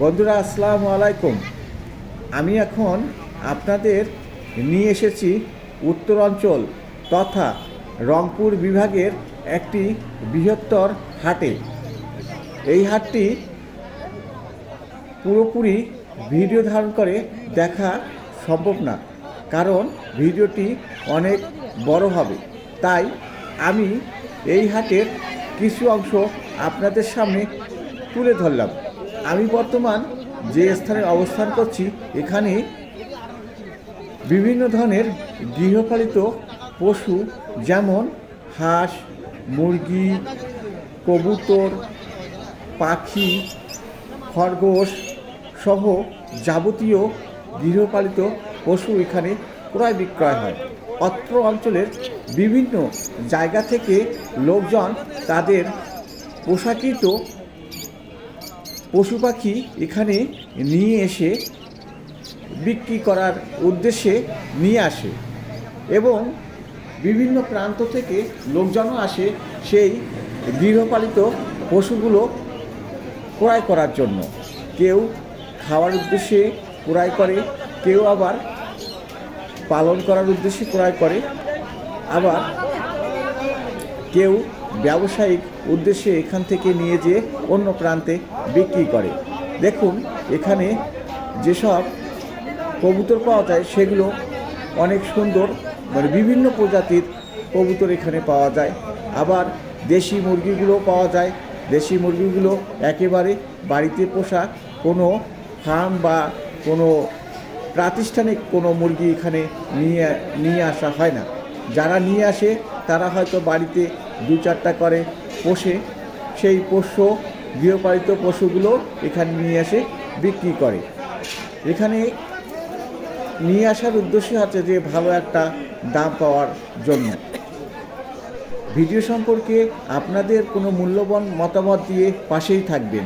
বন্ধুরা, আসসালামু আলাইকুম। আমি এখন আপনাদের নিয়ে এসেছি উত্তরাঞ্চল তথা রংপুর বিভাগের একটি বৃহত্তর হাটে। এই হাটটি পুরোপুরি ভিডিও ধারণ করে দেখা সম্ভব না, কারণ ভিডিওটি অনেক বড় হবে। তাই আমি এই হাটের কিছু অংশ আপনাদের সামনে তুলে ধরলাম। আমি বর্তমান যে স্থানে অবস্থান করছি, এখানে বিভিন্ন ধরনের গৃহপালিত পশু যেমন হাঁস, মুরগি, কবুতর, পাখি, খরগোশ সহ যাবতীয় গৃহপালিত পশু এখানে ক্রয় বিক্রয় হয়। অত্র অঞ্চলের বিভিন্ন জায়গা থেকে লোকজন তাদের পোশাকিত পশু পাখি এখানে নিয়ে এসে বিক্রি করার উদ্দেশ্যে নিয়ে আসে এবং বিভিন্ন প্রান্ত থেকে লোকজনও আসে সেই গৃহপালিত পশুগুলো ক্রয় করার জন্য। কেউ খাওয়ার উদ্দেশ্যে ক্রয় করে, কেউ আবার পালন করার উদ্দেশ্যে ক্রয় করে, আবার কেউ ব্যবসায়িক উদ্দেশ্যে এখান থেকে নিয়ে যেয়ে অন্য প্রান্তে বিক্রি করে। দেখুন, এখানে যেসব কবুতর পাওয়া যায়, সেগুলো অনেক সুন্দর মানে বিভিন্ন প্রজাতির কবুতর এখানে পাওয়া যায়। আবার দেশি মুরগিগুলো পাওয়া যায়। দেশি মুরগিগুলো একেবারে বাড়িতে পোষা কোনো ফার্ম বা কোনো প্রাতিষ্ঠানিক কোনো মুরগি এখানে নিয়ে নিয়ে আসা হয় না। যারা নিয়ে আসে তারা হয়তো বাড়িতে দু চারটা করে পোষে, সেই পোষ্য, গৃহপালিত পশুগুলো এখানে নিয়ে এসে বিক্রি করে। এখানে নিয়ে আসার উদ্দেশ্য আছে যে ভালো একটা দাম পাওয়ার জন্য। ভিডিও সম্পর্কে আপনাদের কোনো মূল্যবান মতামত দিয়ে পাশেই থাকবেন।